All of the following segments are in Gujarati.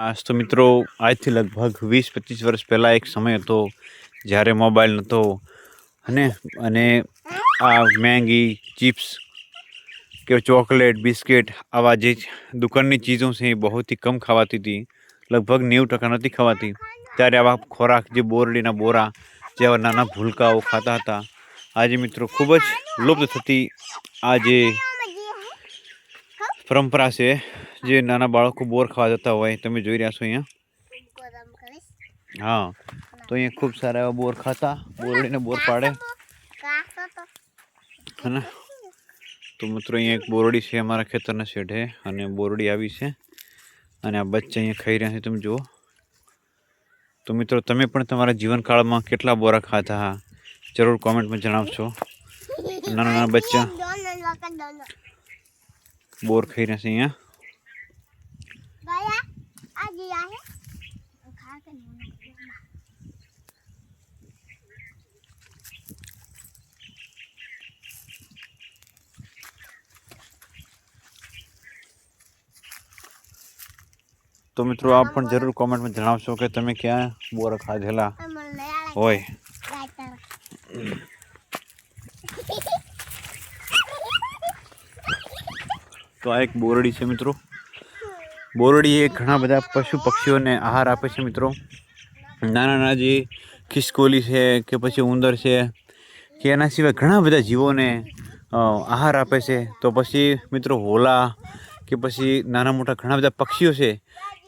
આજ તો મિત્રો આજથી લગભગ વીસ, પચીસ વર્ષ પહેલાં એક સમય હતો જ્યારે મોબાઈલ નહોતો અને અને આ મેંગી, ચિપ્સ કે ચોકલેટ, બિસ્કિટ આવા જે દુકાનની ચીજો છે એ બહુથી કમ ખાવાતી હતી. લગભગ નેવું ટકા નથી ખાવાતી. ત્યારે આવા ખોરાક જે બોરડીના બોરા જેવા નાના ભૂલકાઓ ખાતા હતા, આજે મિત્રો ખૂબ જ લુપ્ત થતી આ જે પરંપરા છે જે નાના બાળકો બોર ખાવા જતા હોય, તમે જોઈ રહ્યા છો અહીંયા? હા. તો અહીંયા ખૂબ સારા એવા બોર ખાતા, બોરડીને બોર પાડે. અને તો મિત્રો, અહીંયા એક બોરડી છે અમારા ખેતરના શેઢે, અને બોરડી આવી છે. અને આ બચ્ચા અહીંયા ખાઈ રહ્યા છે, તમે જુઓ. તો મિત્રો, તમે પણ તમારા જીવનકાળમાં કેટલા બોરા ખાતા જરૂર કોમેન્ટમાં જણાવશો. નાના નાના બચ્ચા. બોર ખાઈ રહ્યા છે અહીંયા. તો મિત્રો આપ પણ જરૂર કોમેન્ટમાં જણાવશો કે તમે ક્યાં બોર ખાધેલા હોય. તો આ એક બોરડી છે મિત્રો. બોરડી એ ઘણા બધા પશુ પક્ષીઓને આહાર આપે છે મિત્રો. નાના નાના જે ખિસકોલી છે કે પછી ઉંદર છે, કે એના સિવાય ઘણા બધા જીવોને આહાર આપે છે. તો પછી મિત્રો હોલા કે પછી નાના મોટા ઘણા બધા પક્ષીઓ છે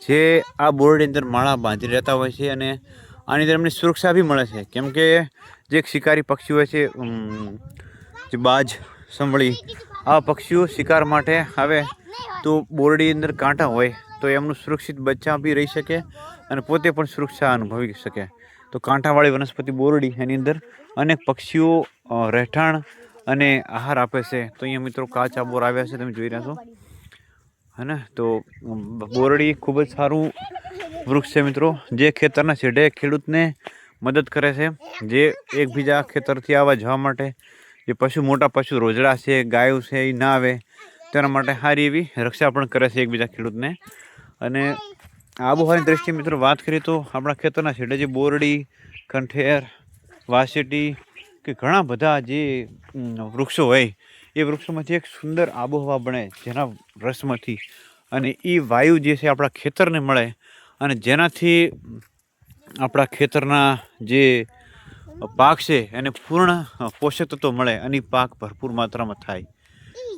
જે આ બોરડી અંદર માળા બાંધી રહેતા હોય છે અને આની અંદર એમને સુરક્ષા બી મળે છે. કેમ કે જે શિકારી પક્ષીઓ હોય છે જે બાજ સંભળી, આ પક્ષીઓ શિકાર માટે આવે તો બોરડી અંદર કાંટા હોય તો એમનું સુરક્ષિત બચ્ચા બી રહી શકે અને પોતે પણ સુરક્ષા અનુભવી શકે. તો કાંટાવાળી વનસ્પતિ બોરડી એની અંદર અનેક પક્ષીઓ રહેઠાણ અને આહાર આપે છે. તો અહીંયા મિત્રો કાચા બોર આવ્યા છે, તમે જોઈ રહ્યા છો. હે તો બોરડી ખૂબ જ સારું વૃક્ષ છે મિત્રો. જે ખેતરના છેડે ખેડૂતને મદદ કરે છે. જે એકબીજા ખેતરથી આવવા જવા માટે, જે પશુ, મોટા પશુ રોજડા છે, ગાયો છે, એ ના આવે, તેના માટે સારી એવી રક્ષા પણ કરે છે એકબીજા ખેડૂતને. અને આબોહવાની દ્રષ્ટિએ મિત્રો વાત કરીએ તો આપણા ખેતરના છેડે જે બોરડી, કંઠેર, વાસેટી કે ઘણા બધા જે વૃક્ષો હોય એ વૃક્ષોમાંથી એક સુંદર આબોહવા બને, જેના રસમાંથી અને એ વાયુ જે છે આપણા ખેતરને મળે અને જેનાથી આપણા ખેતરના જે પાક છે એને પૂર્ણ પોષક તત્વો મળે અને એ પાક ભરપૂર માત્રામાં થાય.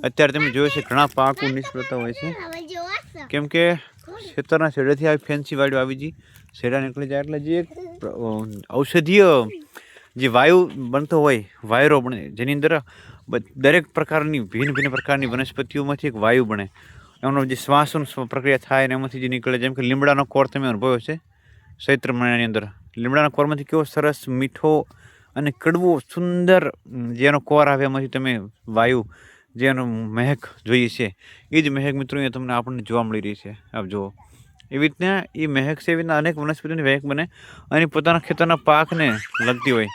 અત્યારે તમે જોયો છે ઘણા પાકો નિષ્ફળતા હોય છે. કેમ કે ખેતરના છેડેથી આવી ફેન્સી વાડીઓ આવી જઈ છેડા નીકળી જાય એટલે જે ઔષધીય જે વાયુ બનતો હોય, વાયરો બને, જેની અંદર દરેક પ્રકારની, ભિન્ન ભિન્ન પ્રકારની વનસ્પતિઓમાંથી એક વાયુ બને. એમનો જે શ્વાસોનું પ્રક્રિયા થાય અને એમાંથી જે નીકળે, જેમ કે લીમડાનો કોર તમે અનુભવ્યો છે ચૈત્ર મહિનાની અંદર. લીમડાના કોરમાંથી કેવો સરસ, મીઠો અને કડવો, સુંદર જેનો કોર આવે એમાંથી તમે વાયુ જેનો મહેક જોઈએ છે, એ જ મહેક મિત્રો અહીંયા તમને આપણને જોવા મળી રહી છે. આપ જુઓ. એવી રીતના એ મહેક છે એવી રીતના અનેક વનસ્પતિની મહેક બને અને પોતાના ખેતરના પાકને લગતી હોય.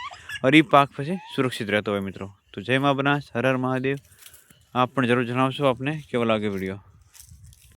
અને પાક પછી સુરક્ષિત રહેતો હોય મિત્રો. તો જય મા બનાસ, હર હર મહાદેવ. આપ પણ જરૂર જણાવશો આપને કેવો લાગે વીડિયો